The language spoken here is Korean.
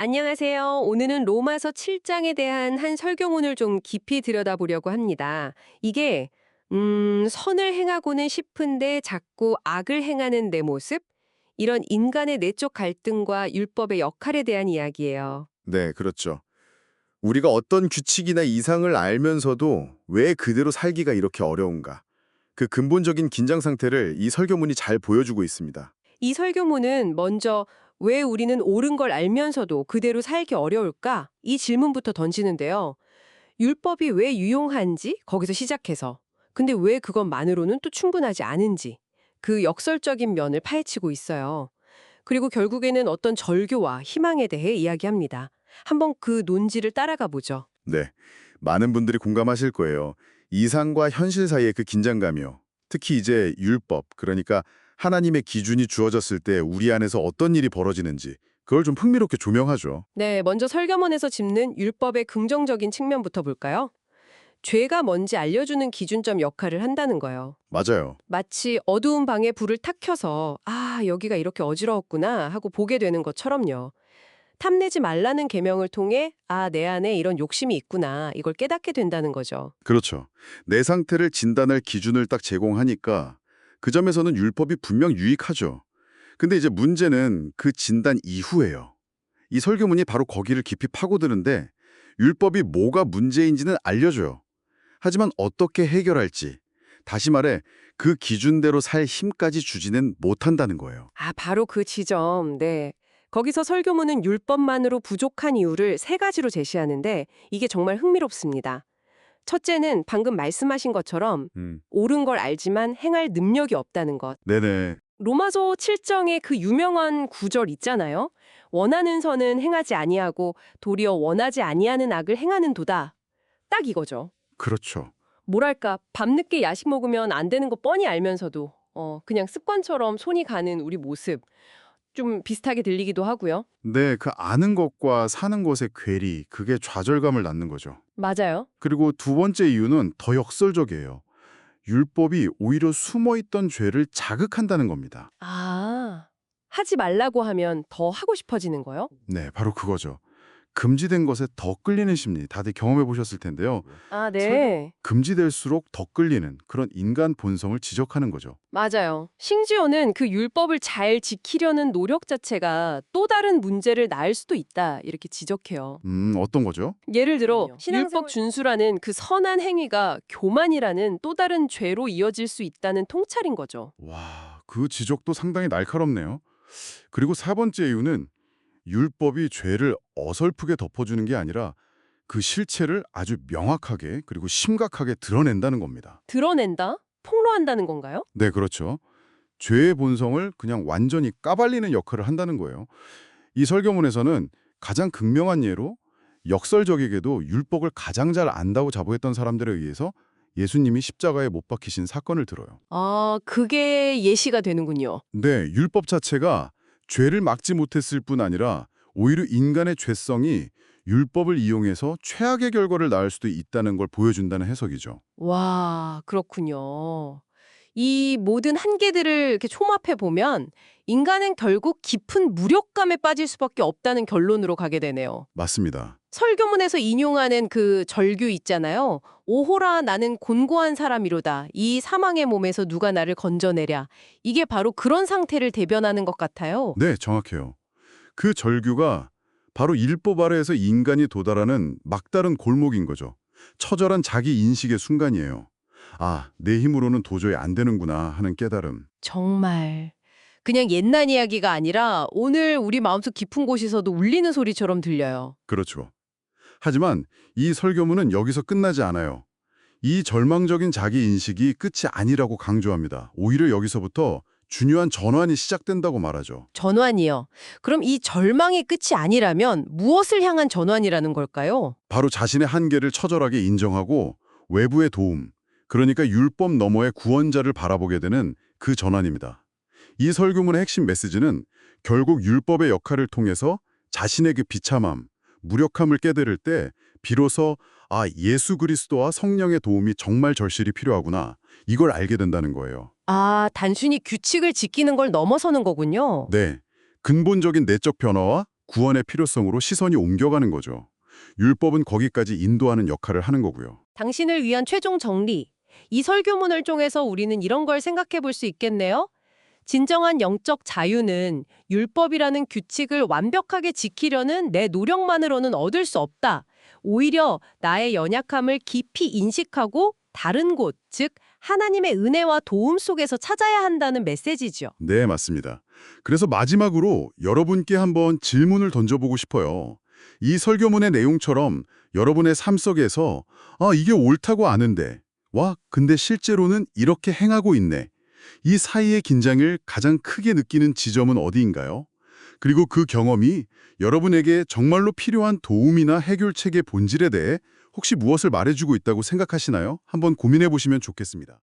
안녕하세요. 오늘은 로마서 7장에 대한 한 설교문을 좀 깊이 들여다보려고 합니다. 이게 음, 선을 행하고는 싶은데 자꾸 악을 행하는 내 모습? 이런 인간의 내적 갈등과 율법의 역할에 대한 이야기예요. 네, 그렇죠. 우리가 어떤 규칙이나 이상을 알면서도 왜 그대로 살기가 이렇게 어려운가? 그 근본적인 긴장 상태를 이 설교문이 잘 보여주고 있습니다. 이 설교문은 먼저 왜 우리는 옳은 걸 알면서도 그대로 살기 어려울까? 이 질문부터 던지는데요. 율법이 왜 유용한지 거기서 시작해서 근데 왜 그것만으로는 또 충분하지 않은지 그 역설적인 면을 파헤치고 있어요. 그리고 결국에는 어떤 절교와 희망에 대해 이야기합니다. 한번 그 논지를 따라가 보죠. 네, 많은 분들이 공감하실 거예요. 이상과 현실 사이의 그 긴장감이요. 특히 이제 율법, 그러니까 하나님의 기준이 주어졌을 때 우리 안에서 어떤 일이 벌어지는지 그걸 좀 흥미롭게 조명하죠. 네, 먼저 설교문에서 짚는 율법의 긍정적인 측면부터 볼까요? 죄가 뭔지 알려주는 기준점 역할을 한다는 거예요. 맞아요. 마치 어두운 방에 불을 탁 켜서 아, 여기가 이렇게 어지러웠구나 하고 보게 되는 것처럼요. 탐내지 말라는 계명을 통해 아, 내 안에 이런 욕심이 있구나 이걸 깨닫게 된다는 거죠. 그렇죠. 내 상태를 진단할 기준을 딱 제공하니까 그 점에서는 율법이 분명 유익하죠. 근데 이제 문제는 그 진단 이후예요. 이 설교문이 바로 거기를 깊이 파고드는데 율법이 뭐가 문제인지는 알려줘요. 하지만 어떻게 해결할지, 다시 말해 그 기준대로 살 힘까지 주지는 못한다는 거예요. 아, 바로 그 지점. 네. 거기서 설교문은 율법만으로 부족한 이유를 세 가지로 제시하는데 이게 정말 흥미롭습니다. 첫째는 방금 말씀하신 것처럼 음, 옳은 걸 알지만 행할 능력이 없다는 것. 네네. 로마서 7장의 그 유명한 구절 있잖아요. 원하는 선은 행하지 아니하고 도리어 원하지 아니하는 악을 행하는 도다. 딱 이거죠. 그렇죠. 뭐랄까 밤늦게 야식 먹으면 안 되는 거 뻔히 알면서도 어 그냥 습관처럼 손이 가는 우리 모습 좀 비슷하게 들리기도 하고요. 네, 그 아는 것과 사는 것의 괴리, 그게 좌절감을 낳는 거죠. 맞아요. 그리고 두 번째 이유는 더 역설적이에요. 율법이 오히려 숨어있던 죄를 자극한다는 겁니다. 아 하지 말라고 하면 더 하고 싶어지는 거요? 네, 바로 그거죠. 금지된 것에 더 끌리는 심리, 다들 경험해 보셨을 텐데요. 아 네. 금지될수록 더 끌리는 그런 인간 본성을 지적하는 거죠. 맞아요. 심지어는 그 율법을 잘 지키려는 노력 자체가 또 다른 문제를 낳을 수도 있다 이렇게 지적해요. 음, 어떤 거죠? 예를 들어 신앙생활- 율법 준수라는 그 선한 행위가 교만이라는 또 다른 죄로 이어질 수 있다는 통찰인 거죠. 와, 그 지적도 상당히 날카롭네요. 그리고 세 번째 이유는 율법이 죄를 어설프게 덮어주는 게 아니라 그 실체를 아주 명확하게 그리고 심각하게 드러낸다는 겁니다. 드러낸다? 폭로한다는 건가요? 네, 그렇죠. 죄의 본성을 그냥 완전히 까발리는 역할을 한다는 거예요. 이 설교문에서는 가장 극명한 예로 역설적이게도 율법을 가장 잘 안다고 자부했던 사람들에 의해서 예수님이 십자가에 못 박히신 사건을 들어요. 아, 그게 예시가 되는군요. 네, 율법 자체가 죄를 막지 못했을 뿐 아니라 오히려 인간의 죄성이 율법을 이용해서 최악의 결과를 낳을 수도 있다는 걸 보여준다는 해석이죠. 와, 그렇군요. 이 모든 한계들을 이렇게 총합해 보면 인간은 결국 깊은 무력감에 빠질 수밖에 없다는 결론으로 가게 되네요. 맞습니다. 설교문에서 인용하는 그 절규 있잖아요. 오호라 나는 곤고한 사람이로다. 이 사망의 몸에서 누가 나를 건져내랴. 이게 바로 그런 상태를 대변하는 것 같아요. 네, 정확해요. 그 절규가 바로 율법 아래에서 인간이 도달하는 막다른 골목인 거죠. 처절한 자기 인식의 순간이에요. 아, 내 힘으로는 도저히 안 되는구나 하는 깨달음. 정말 그냥 옛날 이야기가 아니라 오늘 우리 마음속 깊은 곳에서도 울리는 소리처럼 들려요. 그렇죠. 하지만 이 설교문은 여기서 끝나지 않아요. 이 절망적인 자기 인식이 끝이 아니라고 강조합니다. 오히려 여기서부터 중요한 전환이 시작된다고 말하죠. 전환이요. 그럼 이 절망의 끝이 아니라면 무엇을 향한 전환이라는 걸까요? 바로 자신의 한계를 처절하게 인정하고 외부의 도움, 그러니까 율법 너머의 구원자를 바라보게 되는 그 전환입니다. 이 설교문의 핵심 메시지는 결국 율법의 역할을 통해서 자신의 그 비참함, 무력함을 깨달을 때 비로소 아 예수 그리스도와 성령의 도움이 정말 절실히 필요하구나 이걸 알게 된다는 거예요. 아, 단순히 규칙을 지키는 걸 넘어서는 거군요. 네, 근본적인 내적 변화와 구원의 필요성으로 시선이 옮겨가는 거죠. 율법은 거기까지 인도하는 역할을 하는 거고요. 당신을 위한 최종 정리. 이 설교문을 통해서 우리는 이런 걸 생각해 볼 수 있겠네요. 진정한 영적 자유는 율법이라는 규칙을 완벽하게 지키려는 내 노력만으로는 얻을 수 없다. 오히려 나의 연약함을 깊이 인식하고 다른 곳, 즉 하나님의 은혜와 도움 속에서 찾아야 한다는 메시지죠. 네, 맞습니다. 그래서 마지막으로 여러분께 한번 질문을 던져보고 싶어요. 이 설교문의 내용처럼 여러분의 삶 속에서 아, 이게 옳다고 아는데 와, 근데 실제로는 이렇게 행하고 있네. 이 사이의 긴장을 가장 크게 느끼는 지점은 어디인가요? 그리고 그 경험이 여러분에게 정말로 필요한 도움이나 해결책의 본질에 대해 혹시 무엇을 말해주고 있다고 생각하시나요? 한번 고민해 보시면 좋겠습니다.